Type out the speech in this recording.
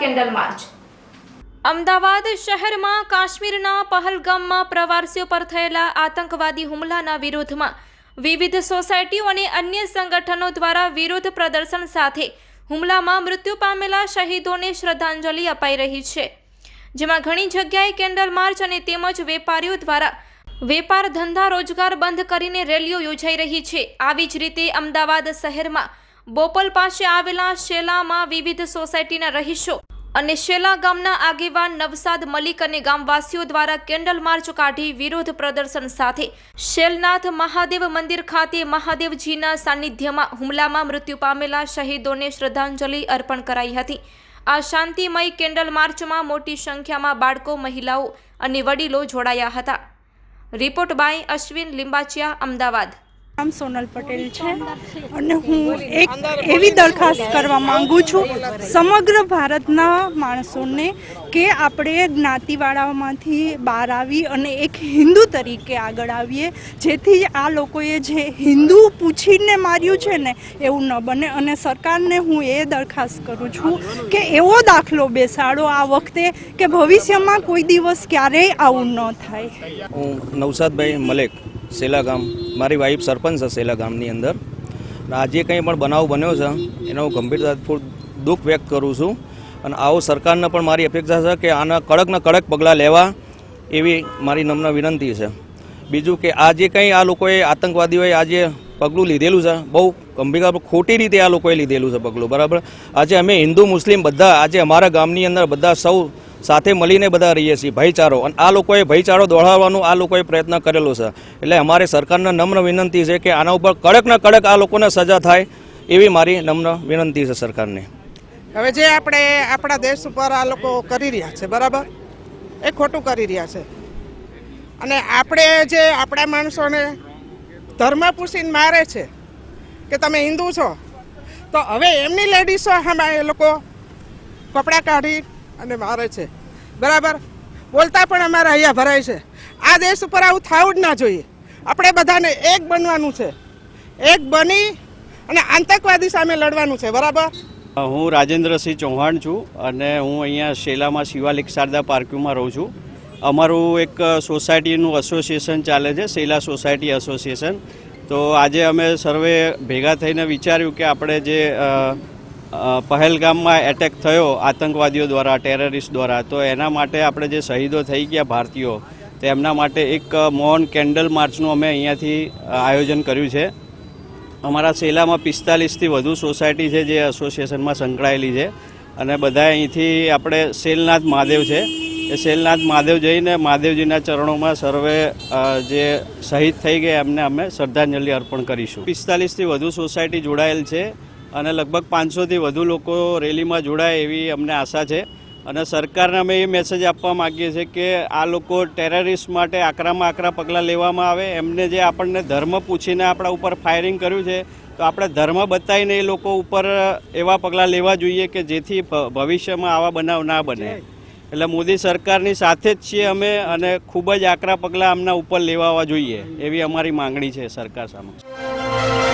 Candle March. Ahmedabad શહેરમાં કાશ્મીરના પહલગામમાં પ્રવાસીઓ પર થયેલા આતંકવાદી હુમલાના વિરોધમાં વિવિધ સોસાયટીઓ અને અન્ય સંગઠનો દ્વારા વિરોધ પ્રદર્શન સાથે હુમલામાં મૃત્યુ પામેલા શહીદોને શ્રદ્ધાંજલિ અપાઈ રહી છે. જેમાં ઘણી જગ્યાએ કેન્ડલ માર્ચ અને તેમજ વેપારીઓ દ્વારા વેપાર ધંધા રોજગાર બંધ કરીને રેલીઓ યોજાઈ રહી છે. આવી જ રીતે અમદાવાદ શહેરમાં બોપલ પાસે આવેલા શેલામાં વિવિધ સોસાયટીના રહીશો અને શેલા ગામના આગેવાન નવસાદ મલિક અને ગામવાસીઓ દ્વારા કેન્ડલ માર્ચ કાઢી વિરોધ પ્રદર્શન સાથે શેલનાથ મહાદેવ મંદિર ખાતે મહાદેવજીના સાનિધ્યમાં હુમલામાં મૃત્યુ પામેલા શહીદોને શ્રદ્ધાંજલિ અર્પણ કરાઈ હતી. આ શાંતિમય કેન્ડલ માર્ચમાં મોટી સંખ્યામાં બાળકો, મહિલાઓ અને વડીલો જોડાયા હતા. Report by Ashwin Limbachiya, Ahmedabad. નામ સોનલ પટેલ છે અને હું એક એવી દરખાસ્ત કરવા માંગુ છું સમગ્ર ભારતના માણસોને કે આપણે જ્ઞાતિવાળામાંથી બહાર આવી અને એક હિન્દુ તરીકે આગળ આવીએ, જેથી આ લોકોએ જે હિન્દુ પૂછીને માર્યું છે ને, એવું ન બને અને સરકારને હું એ દરખાસ્ત કરું છું કે એવો દાખલો બેસાડો આ વખતે કે ભવિષ્યમાં કોઈ દિવસ ક્યારેય આવું ન થાય. હું નવસાદભાઈ મલેક, સેલા ગામ. મારી વાઈફ સરપંચ હશે એલા ગામની અંદર. આજે કંઈ પણ બનાવ બન્યો છે, એનો હું ગંભીરતાપૂર્વક દુઃખ વ્યક્ત કરું છું. અને આવો સરકારને પણ મારી અપેક્ષા છે કે આના કડકના કડક પગલાં લેવા એવી મારી નમ્ર વિનંતી છે. બીજું કે આજે કંઈ આ લોકોએ આતંકવાદીઓએ આજે પગલું લીધેલું છે, બહુ ગંભીર ખોટી રીતે આ લોકોએ લીધેલું છે પગલું, બરાબર? આજે અમે હિન્દુ, મુસ્લિમ બધા, આજે અમારા ગામની અંદર બધા સૌ સાથે મળીને બધા રહીએ છીએ, ભાઈચારો. અને આ લોકોએ ભાઈચારો દોડાવવાનો આ લોકોએ પ્રયત્ન કરેલો છે. એટલે અમારી સરકારને નમ્ર વિનંતી છે કે આના ઉપર કડકના કડક આ લોકોને સજા થાય એવી મારી નમ્ર વિનંતી છે સરકારને. હવે જે આપણે આપણા દેશ ઉપર આ લોકો કરી રહ્યા છે, બરાબર? એ ખોટું કરી રહ્યા છે. અને આપણે જે આપણા માણસોને ધર્મ પૂછીને મારે છે કે તમે હિન્દુ છો, તો હવે એમની લેડીઝો હમણાં એ લોકો કપડાં કાઢી અને મારે છે. બરાબર? બોલતા પણ અમારા અહીંયા ભરાય છે. આ દેશ ઉપર આવું થવું જ ના જોઈએ. આપણે બધાને એક બનવાનું છે. એક બની અને આતંકવાદી સામે લડવાનું છે. બરાબર? હું રાજેન્દ્રસિંહ ચૌહાણ છું અને હું અહીંયા શેલામાં શિવાલિક શારદા પાર્કમાં રહું છું. અમારું એક સોસાયટીનું એસોસિએશન ચાલે છે, શેલા સોસાયટી એસોસિએશન તો આજે અમે સર્વે ભેગા થઈને વિચાર્યું કે આપણે જે પહેલગામમાં એટેક થયો આતંકવાદીઓ દ્વારા ટેરરિસ્ટ દ્વારા. તો એના માટે આપણે જે શહીદો થઈ ગયા ભારતીયો, તો એમના માટે એક મૌન કેન્ડલ માર્ચનું અમે અહીંયાથી આયોજન કર્યું છે. અમારા સેલામાં પિસ્તાલીસથી વધુ સોસાયટી છે જે એસોસિએશનમાં સંકળાયેલી છે. અને બધા અહીંથી આપણે શેલનાથ મહાદેવ છે. એ શેલનાથ મહાદેવ જઈને મહાદેવજીના ચરણોમાં સર્વે જે શહીદ થઈ ગયા એમને અમે શ્રદ્ધાંજલિ અર્પણ કરીશું. પિસ્તાલીસથી વધુ સોસાયટી જોડાયેલ છે. અને લગભગ પાંચસોથી વધુ લોકો રેલીમાં જોડાય એવી અમને આશા છે. અને સરકારને અમે એ મેસેજ આપવા માગીએ છીએ કે આ લોકો ટેરરિસ્ટ માટે આકરામાં આકરા પગલાં લેવામાં આવે. એમને જે આપણને ધર્મ પૂછીને આપણા ઉપર ફાયરિંગ કર્યું છે, તો આપણે ધર્મ બતાવીને એ લોકો ઉપર એવા પગલાં લેવા જોઈએ કે જેથી ભવિષ્યમાં આવા બનાવ ના બને. એટલે મોદી સરકારની સાથે જ છીએ અમે અને ખૂબ જ આકરા પગલાં આમના ઉપર લેવા જોઈએ એવી અમારી માંગણી છે સરકાર સામે.